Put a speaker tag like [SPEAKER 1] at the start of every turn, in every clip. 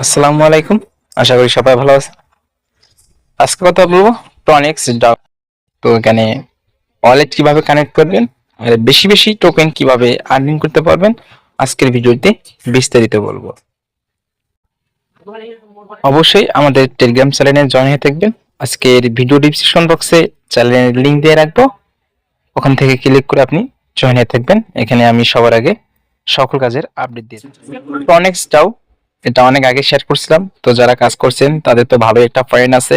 [SPEAKER 1] আসসালামু আলাইকুম। আশা করি সবাই ভালো আছে আজকে কথা বলব টনিক্স ডাউ তো এখানে ওয়ালেট কীভাবে কানেক্ট করবেন, আর বেশি বেশি টোকেন কীভাবে আর্নিং করতে পারবেন, আজকের ভিডিওতে বিস্তারিত বলব। অবশ্যই আমাদের টেলিগ্রাম চ্যানেলে জয়েন হয়ে থাকবেন। আজকের ভিডিও ডিসক্রিপশন বক্সে চ্যানেলের লিংক দিয়ে রাখব। ওখান থেকে ক্লিক করে আপনি জয়েন হয়ে থাকবেন। এখানে আমি সবার আগে সকল কাজের আপডেট দিয়ে টনিক্স ডাউ এটা অনেক আগে শেয়ার করছিলাম। তো যারা কাজ করছেন, তাদের তো ভালো একটা পয়েন্ট আছে।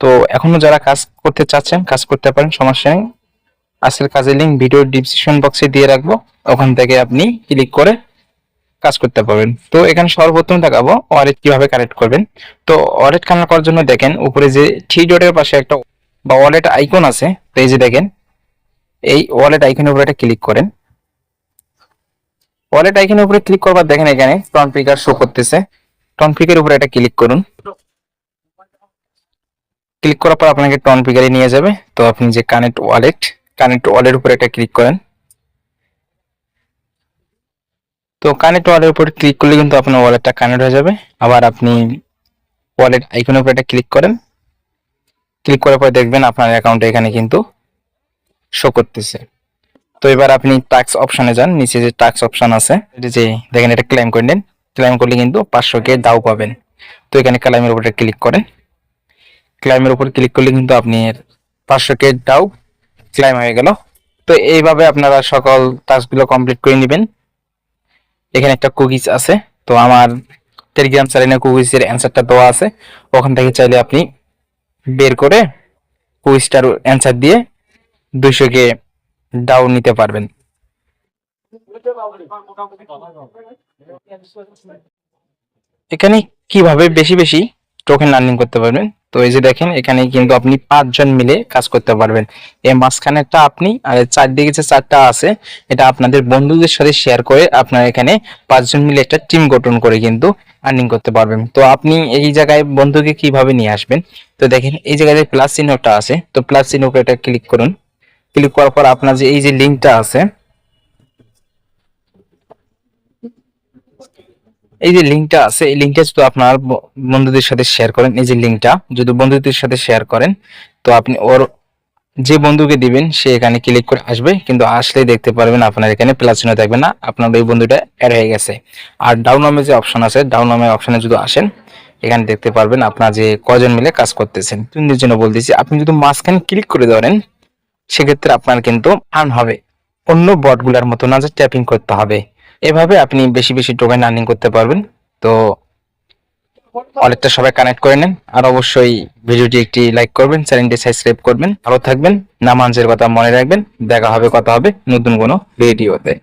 [SPEAKER 1] তো এখনও যারা কাজ করতে চাচ্ছেন, কাজ করতে পারেন, সমস্যা নেই। আজকের কাজের লিঙ্ক ভিডিও ডিসক্রিপশন বক্সে দিয়ে রাখব। ওখান থেকে আপনি ক্লিক করে কাজ করতে পারবেন। তো এখানে সর্বপ্রথম দেখাবো ওয়ালেট কীভাবে কানেক্ট করবেন। তো ওয়ালেট কানেক্ট করার জন্য দেখেন, উপরে যে থ্রি ডটের পাশে একটা বা ওয়ালেট আইকন আছে, তো এই যে দেখেন, এই ওয়ালেট আইকনের উপরে একটা ক্লিক করেন। ওয়ালেট আইকনের উপরে ক্লিক করবার দেখেন এখানে টন পিকার শো করতেছে। টন পিকের উপরে একটা ক্লিক করুন। ক্লিক করার পর আপনাকে টন পিকারে নিয়ে যাবে। তো আপনি যে কানেক্ট ওয়ালেট কানেক্ট ওয়ালেট উপরে একটা ক্লিক করেন। তো কানেক্ট ওয়ালের উপরে ক্লিক করলে কিন্তু আপনার ওয়ালেটটা কানেক্ট হয়ে যাবে। আবার আপনি ওয়ালেট আইকনের উপরে একটা ক্লিক করেন। ক্লিক করার পর দেখবেন আপনার অ্যাকাউন্টে এখানে কিন্তু শো করতেছে। তো এবার আপনি টাক্স অপশনে যান, নিচে যে টাক্স অপশন আছে যে দেখেন এটা ক্লেম করে নেন। ক্লেম করলে কিন্তু পাঁচশো কে দাও পাবেন। তো এখানে ক্লাইমের উপরে ক্লিক করেন। ক্লাইমের উপর ক্লিক করলে কিন্তু আপনি পাঁচশো কে দাও ক্লাইম হয়ে গেল। তো এইভাবে আপনারা সকল টাস্কগুলো কমপ্লিট করে নেবেন। এখানে একটা কুকিজ আছে। তো আমার টেলিগ্রাম চ্যানেলে কুকিজের অ্যান্সারটা দেওয়া আছে। ওখান থেকে চাইলে আপনি বের করে কুইজটার অ্যান্সার দিয়ে দুশো কে ডাউন নিতে পারবেন। এখানে কীভাবে বেশি বেশি টোকেন আর্নিং করতে পারবেন? তো এই যে দেখেন, এখানে কিন্তু আপনি পাঁচজন মিলে কাজ করতে পারবেন। এই মাঝখানেরটা আপনি আর চারদিকে যে চারটা আছে, এটা আপনাদের বন্ধুদের সাথে শেয়ার করে আপনারা এখানে পাঁচজন মিলে একটা টিম গঠন করে কিন্তু আর্নিং করতে পারবেন। তো আপনি এই জায়গায় বন্ধুকে কীভাবে নিয়ে আসবেন? তো দেখেন, এই জায়গায় প্লাস চিহ্নটা আছে, তো প্লাস চিহ্ন উপরে এটা ক্লিক করুন। ক্লিক করার পর আপনার যে এই যে লিঙ্কটা আছে, এই যে লিঙ্কটা আছে, এই লিঙ্কটা যদি আপনার বন্ধুদের সাথে শেয়ার করেন, এই যে লিঙ্কটা যদি বন্ধুদের সাথে শেয়ার করেন, তো আপনি ওর যে বন্ধুকে দিবেন, সে এখানে ক্লিক করে আসবে, কিন্তু আসলেই দেখতে পারবেন আপনার এখানে প্লাস চিহ্ন থাকবে না, আপনার ওই বন্ধুটা অ্যাড হয়ে গেছে। আর ডাউন নামে যে অপশন আছে ডাউন নামে অপশনে যদি আসেন, এখানে দেখতে পারবেন আপনার যে কজন মিলে কাজ করতেছেন। জন্য বলতেছি, আপনি যদি মাঝখানে ক্লিক করে ধরেন সেক্ষেত্রে আপনার কিন্তু আর্ন হবে। অন্য বটগুলোর মতো না যে ট্যাপিং করতে হবে। এভাবে আপনি বেশি বেশি টোকেন আর্নিং করতে পারবেন। তো অনেকটা সবাই কানেক্ট করে নেন। আর অবশ্যই ভিডিওটি একটি লাইক করবেন, চ্যানেলটি সাবস্ক্রাইব করবেন। ভালো থাকবেন, নামাজের কথা মনে রাখবেন। দেখা হবে, কথা হবে নতুন কোনো ভিডিওতে